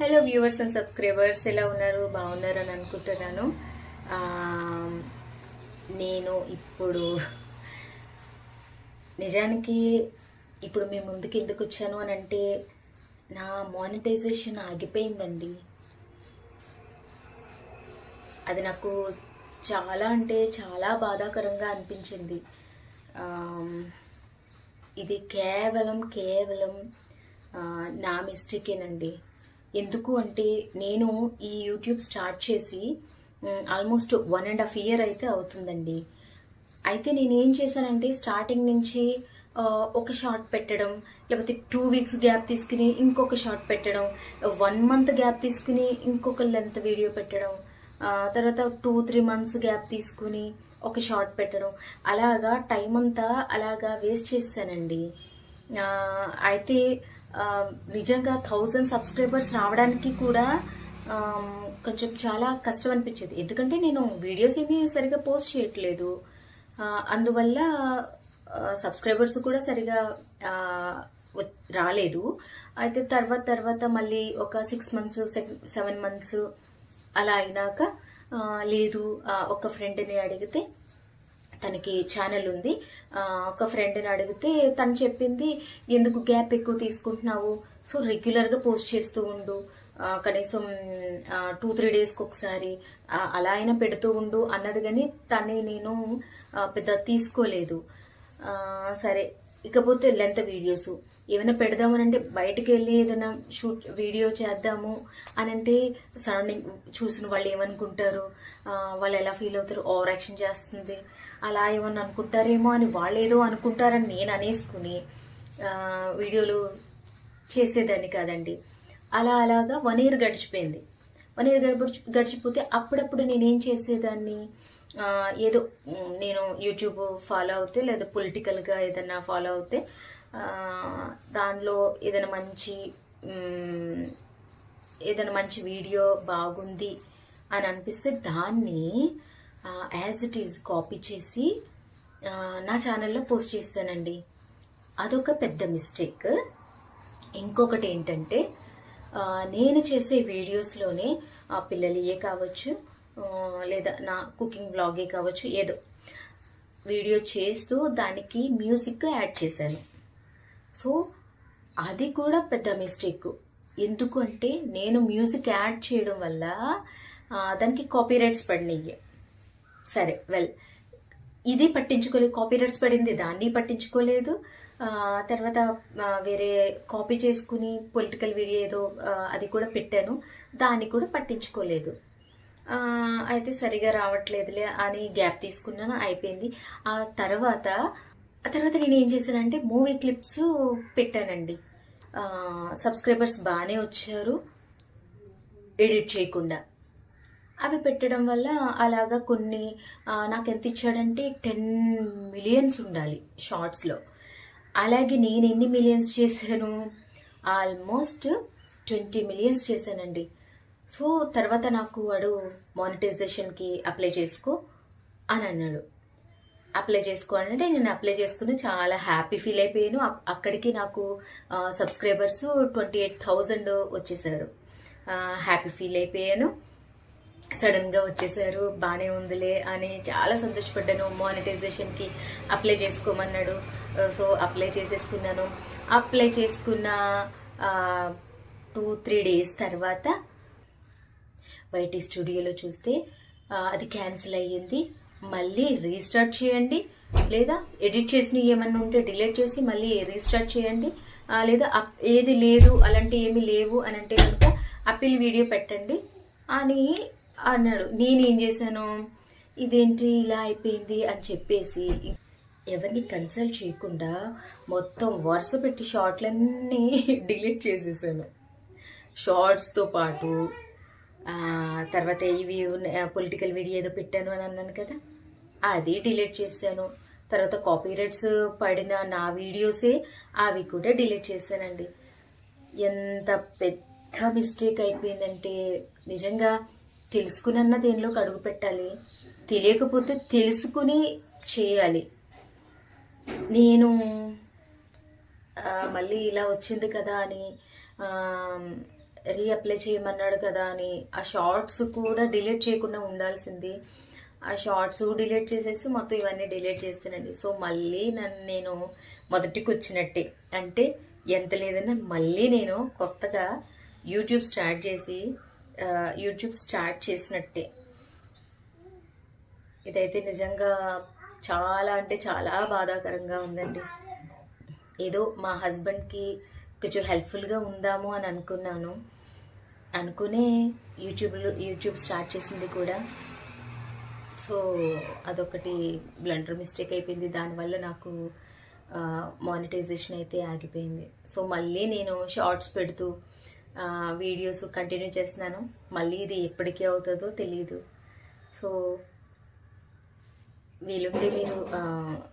Hello viewers and subscribers ఎలా ఉన్నారు? బాగున్నారు అని అనుకుంటున్నాను. నేను ఇప్పుడు నిజానికి ఇప్పుడు మీ ముందుకు ఎందుకు వచ్చాను అని అంటే నా మానిటైజేషన్ ఆగిపోయిందండి. అది నాకు చాలా అంటే చాలా బాధాకరంగా అనిపించింది. ఇది కేవలం కేవలం నా మిస్టేకేనండి ఎందుకు అంటే నేను ఈ యూట్యూబ్ స్టార్ట్ చేసి almost one and half year అయితే అవుతుందండి. అయితే నేను ఏం చేశానంటే స్టార్టింగ్ నుంచి ఒక షార్ట్ పెట్టడం లేకపోతే టూ వీక్స్ గ్యాప్ తీసుకుని ఇంకొక షార్ట్ పెట్టడం వన్ మంత్ గ్యాప్ తీసుకుని ఇంకొక లెంత్ వీడియో పెట్టడం తర్వాత టూ త్రీ మంత్స్ గ్యాప్ తీసుకుని ఒక షార్ట్ పెట్టడం. అలాగా టైం అంతా అలాగా వేస్ట్ చేశానండి. అయితే నిజంగా థౌజండ్ సబ్స్క్రైబర్స్ రావడానికి కూడా కొంచెం చాలా కష్టం అనిపించేది. ఎందుకంటే నేను వీడియోస్ ఏమీ సరిగా పోస్ట్ చేయట్లేదు. అందువల్ల సబ్స్క్రైబర్స్ కూడా సరిగా రాలేదు. అయితే తర్వాత తర్వాత మళ్ళీ ఒక సిక్స్ మంత్స్ సెవెన్ మంత్స్ అలా అయినాక లేదు ఒక ఫ్రెండ్ని అడిగితే తనకి ఛానల్ ఉంది. ఒక ఫ్రెండ్ని అడిగితే తను చెప్పింది ఎందుకు గ్యాప్ ఎక్కువ తీసుకుంటున్నావు? సో రెగ్యులర్గా పోస్ట్ చేస్తూ ఉండు. కనీసం టూ త్రీ డేస్కి ఒకసారి అలా అయినా పెడుతూ ఉండు అన్నది కానీ తను నేను పెద్ద తీసుకోలేదు. సరే. ఇకపోతే లెంత్ వీడియోస్ ఏమైనా పెడదామనంటే బయటకు వెళ్ళి ఏదైనా షూట్ వీడియో చేద్దాము అని అంటే సరౌండింగ్ చూసిన వాళ్ళు ఏమనుకుంటారు? వాళ్ళు ఎలా ఫీల్ అవుతారు? ఓవర్ యాక్షన్ చేస్తుంది. అలా ఏమన్నా అనుకుంటారేమో అని వాళ్ళు ఏదో అనుకుంటారని నేను అనేసుకుని వీడియోలు చేసేదాన్ని కాదండి. అలా అలాగా వన్ ఇయర్ గడిచిపోయింది. వన్ ఇయర్ గడిపి గడిచిపోతే అప్పుడప్పుడు నేనేం చేసేదాన్ని? ఏదో నేను యూట్యూబ్ ఫాలో అవుతే లేదా పొలిటికల్గా ఏదైనా ఫాలో అవుతే దానిలో ఏదైనా మంచి ఏదైనా మంచి వీడియో బాగుంది అని అనిపిస్తే దాన్ని యాజ్ ఇట్ ఈజ్ కాపీ చేసి నా ఛానల్లో పోస్ట్ చేశానండి అదొక పెద్ద మిస్టేక్ ఇంకొకటి ఏంటంటే నేను చేసే వీడియోస్లోనే ఆ పిల్లలియే కావచ్చు లేదా నా కుకింగ్ బ్లాగే కావచ్చు ఏదో వీడియో చేస్తూ దానికి మ్యూజిక్ యాడ్ చేశాను. సో అది కూడా పెద్ద మిస్టేక్ ఎందుకు అంటే నేను మ్యూజిక్ యాడ్ చేయడం వల్ల దానికి కాపీరైట్స్ పడినాయి సరే వెల్ ఇది పట్టించుకోలేదు కాపీరైట్స్ పడింది దాన్ని పట్టించుకోలేదు. తర్వాత వేరే కాపీ చేసుకుని పొలిటికల్ వీడియో ఏదో అది కూడా పెట్టాను. దాన్ని కూడా పట్టించుకోలేదు. అయితే సరిగా రావట్లేదులే అని గ్యాప్ తీసుకున్నాను అయిపోయింది. ఆ తర్వాత ఆ తర్వాత నేను ఏం చేశానంటే మూవీ క్లిప్స్ పెట్టానండి. సబ్స్క్రైబర్స్ బాగానే వచ్చారు. ఎడిట్ చేయకుండా. అవి పెట్టడం వల్ల అలాగా కొన్ని నాకు ఎంత ఇచ్చాడంటే టెన్ మిలియన్స్ ఉండాలి షార్ట్స్లో. అలాగే నేను ఎన్ని మిలియన్స్ చేశాను? ఆల్మోస్ట్ ట్వంటీ మిలియన్స్ చేశానండి. సో తర్వాత నాకు వాడు మానిటైజేషన్కి అప్లై చేసుకో అని అన్నాడు. అప్లై చేసుకో అంటే నేను అప్లై చేసుకుని చాలా హ్యాపీ ఫీల్ అయిపోయాను. అక్కడికి నాకు సబ్స్క్రైబర్స్ ట్వంటీ ఎయిట్ థౌజండ్ వచ్చేసారు. హ్యాపీ ఫీల్ అయిపోయాను. సడన్గా వచ్చేసారు. బాగానే ఉందిలే అని చాలా సంతోషపడ్డాను. మానిటైజేషన్కి అప్లై చేసుకోమన్నాడు. సో అప్లై చేసేసుకున్నాను. అప్లై చేసుకున్న టూ త్రీ డేస్ తర్వాత వైటీ స్టూడియోలో చూస్తే అది క్యాన్సిల్ అయ్యింది. మళ్ళీ రీస్టార్ట్ చేయండి. లేదా ఎడిట్ చేసినవి ఏమన్నా ఉంటే డిలీట్ చేసి మళ్ళీ రీస్టార్ట్ చేయండి. లేదా అప్- ఏది లేదు అలాంటి ఏమీ లేవు అని అంటే కనుక అప్పీల్ వీడియో పెట్టండి. అని అన్నాడు. నేనేం చేశాను? ఇదేంటి ఇలా అయిపోయింది అని చెప్పేసి ఎవరిని కన్సల్ట్ చేయకుండా మొత్తం వరుస పెట్టి షార్ట్లన్నీ డిలీట్ చేసేసాను. షార్ట్స్తో పాటు తర్వాత ఇవి పొలిటికల్ వీడియో ఏదో పెట్టాను అని అన్నాను కదా. అది డిలీట్ చేశాను. తర్వాత కాపీరైట్స్ పడిన నా వీడియోసే అవి కూడా డిలీట్ చేశానండి. ఎంత పెద్ద మిస్టేక్ అయిపోయిందంటే నిజంగా తెలుసుకునన్న దేనిలోకి అడుగు పెట్టాలి తెలియకపోతే తెలుసుకుని చేయాలి. నేను మళ్ళీ ఇలా వచ్చింది కదా అని రీఅప్లై చేయమన్నాడు కదా అని ఆ షార్ట్స్ కూడా డిలీట్ చేయకుండా ఉండాల్సింది. ఆ షార్ట్స్ డిలీట్ చేసేసి మొత్తం ఇవన్నీ డిలీట్ చేస్తానండి. సో మళ్ళీ నన్ను నేను మొదటికి వచ్చినట్టే అంటే ఎంత లేదన్నా మళ్ళీ నేను కొత్తగా యూట్యూబ్ స్టార్ట్ చేసి యూట్యూబ్ స్టార్ట్ చేసినట్టే. ఇదైతే నిజంగా చాలా అంటే చాలా బాధాకరంగా ఉందండి. ఏదో మా హస్బెండ్కి కొంచెం హెల్ప్ఫుల్గా ఉందాము అని అనుకున్నాను. అనుకునే యూట్యూబ్లో యూట్యూబ్ స్టార్ట్ చేసింది కూడా. సో అదొకటి బ్లండర్ మిస్టేక్ అయిపోయింది. దానివల్ల నాకు మానిటైజేషన్ అయితే ఆగిపోయింది. సో మళ్ళీ నేను షార్ట్స్ పెడుతూ వీడియోస్ కంటిన్యూ చేస్తున్నాను. మళ్ళీ ఇది ఎప్పటికీ అవుతుందో తెలియదు సో వీలుంటే మీరు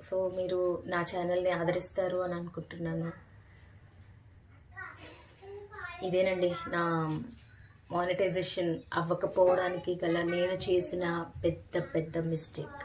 సో మీరు నా ఛానల్ని ఆదరిస్తారు అని అనుకుంటున్నాను. ఇదేనండి నా మానిటైజేషన్ అవ్వకపోవడానికి గల నేను చేసిన పెద్ద పెద్ద మిస్టేక్